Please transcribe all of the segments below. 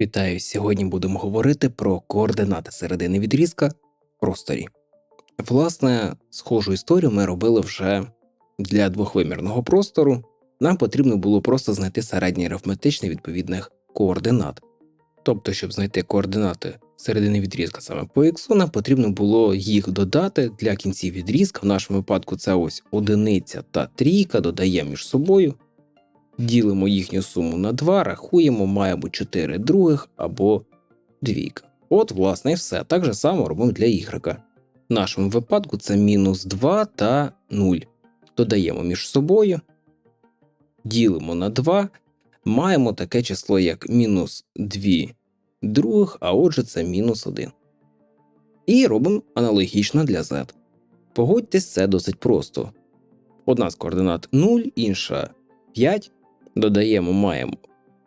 Вітаю! Сьогодні будемо говорити про координати середини відрізка в просторі. Власне, схожу історію ми робили вже для двохвимірного простору. Нам потрібно було просто знайти середній арифметичний відповідних координат. Тобто, щоб знайти координати середини відрізка саме по х, нам потрібно було їх додати для кінців відрізка. В нашому випадку це ось одиниця та трійка, додаємо між собою. Ділимо їхню суму на 2, рахуємо, маємо 4 других або двійка. От, власне, і все. Так же само робимо для y. В нашому випадку це мінус 2 та 0. Додаємо між собою, ділимо на 2, маємо таке число, як мінус 2 других, а отже, це мінус 1. І робимо аналогічно для z. Погодьтесь, це досить просто. Одна з координат 0, інша 5. Додаємо, маємо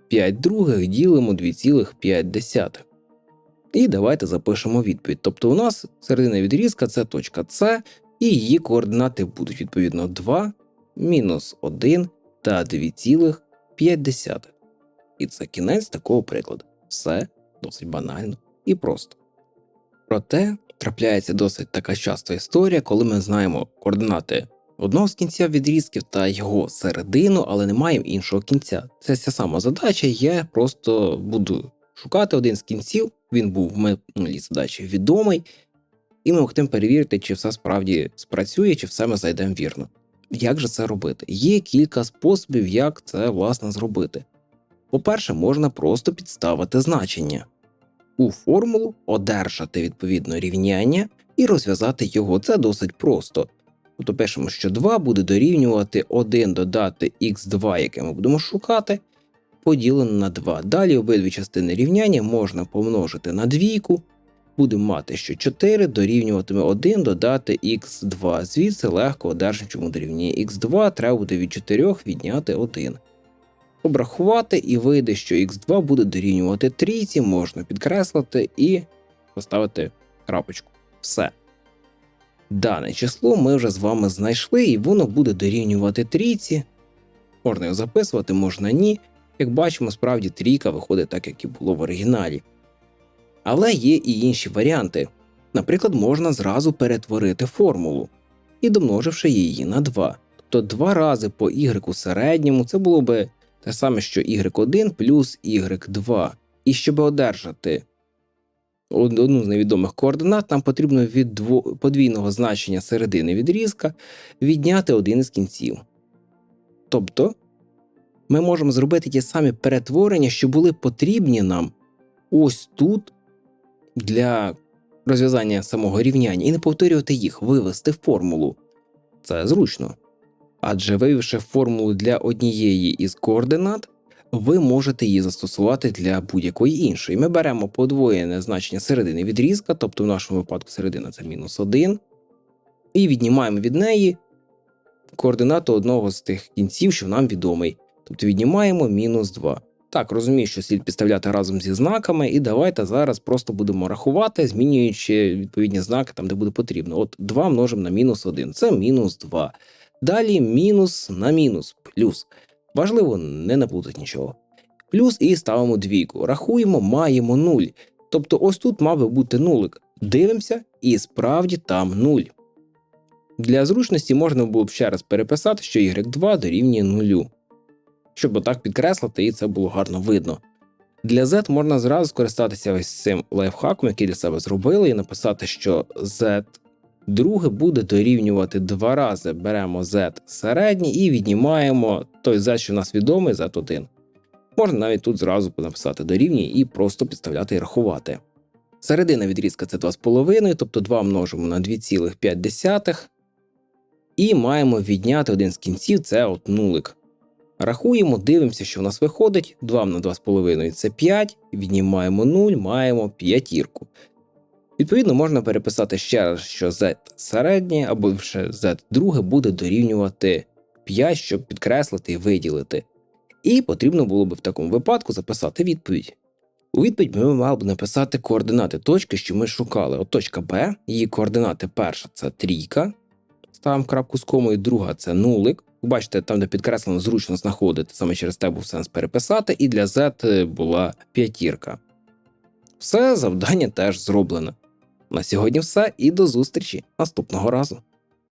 5 других, ділимо 2,5. І давайте запишемо відповідь. Тобто у нас середина відрізка це точка С, і її координати будуть відповідно 2, мінус 1 та 2,5. І це кінець такого прикладу. Все досить банально і просто. Проте трапляється досить така часто історія, коли ми знаємо координати одного з кінця відрізків та його середину, але не маємо іншого кінця. Це ця сама задача, я просто буду шукати один з кінців, він був в минулій задачі відомий, і ми могтимо перевірити, чи все справді спрацює, чи все ми зайдемо вірно. Як же це робити? Є кілька способів, як це власне зробити. По-перше, можна просто підставити значення. У формулу одержати відповідно рівняння і розв'язати його. Це досить просто. Тобто пишемо, що 2 буде дорівнювати 1 додати х2, яке ми будемо шукати, поділено на 2. Далі обидві частини рівняння можна помножити на двійку. Будемо мати, що 4 дорівнюватиме 1 додати х2. Звідси легко одержимо, чому дорівнює х2, треба буде від 4 відняти 1. Обрахувати і вийде, що х2 буде дорівнювати трійці, можна підкреслити і поставити крапочку. Все. Дане число ми вже з вами знайшли, і воно буде дорівнювати трійці. Можна його записувати, можна ні. Як бачимо, справді трійка виходить так, як і було в оригіналі. Але є і інші варіанти. Наприклад, можна зразу перетворити формулу і домноживши її на 2. Тобто 2 рази по y середньому це було би те саме, що y1 плюс y2. І щоб одержати одну з невідомих координат, нам потрібно від подвійного значення середини відрізка відняти один із кінців. Тобто ми можемо зробити ті самі перетворення, що були потрібні нам ось тут для розв'язання самого рівняння, і не повторювати їх, вивести в формулу. Це зручно. Адже вивівши формулу для однієї із координат, ви можете її застосувати для будь-якої іншої. Ми беремо подвоєне значення середини відрізка, тобто в нашому випадку середина це мінус 1, і віднімаємо від неї координату одного з тих кінців, що нам відомий. Тобто віднімаємо мінус 2. Так, розумію, що слід підставляти разом зі знаками, і давайте зараз просто будемо рахувати, змінюючи відповідні знаки там, де буде потрібно. От 2 множимо на мінус 1, це мінус 2. Далі мінус на мінус, плюс. Важливо не наплутати нічого. Плюс і ставимо двійку. Рахуємо, маємо 0. Тобто ось тут мав би бути нулик. Дивимося, і справді там 0. Для зручності можна було б ще раз переписати, що y2 дорівнює 0. Щоб отак підкреслити, і це було гарно видно. Для Z можна зразу скористатися ось цим лайфхаком, який для себе зробили, і написати, що Z Друге буде дорівнювати два рази. Беремо z середній і віднімаємо той z, що у нас відомий, z1. Можна навіть тут зразу написати дорівнює і просто підставляти і рахувати. Середина відрізка це 2,5, тобто 2 множимо на 2,5. І маємо відняти один з кінців це от нулик. Рахуємо, дивимося, що в нас виходить. 2 на 2,5 це 5, віднімаємо 0, маємо п'ятірку. Відповідно, можна переписати ще раз, що z середнє або вже z друге буде дорівнювати 5, щоб підкреслити і виділити. І потрібно було б в такому випадку записати відповідь. У відповідь ми мали б написати координати точки, що ми шукали. От точка Б, її координати перша це трійка, ставимо крапку з комою, друга це нулик. Бачите, там, де підкреслено, зручно знаходити, саме через те був сенс переписати, і для Z була п'ятірка. Все завдання теж зроблено. На сьогодні все і до зустрічі наступного разу.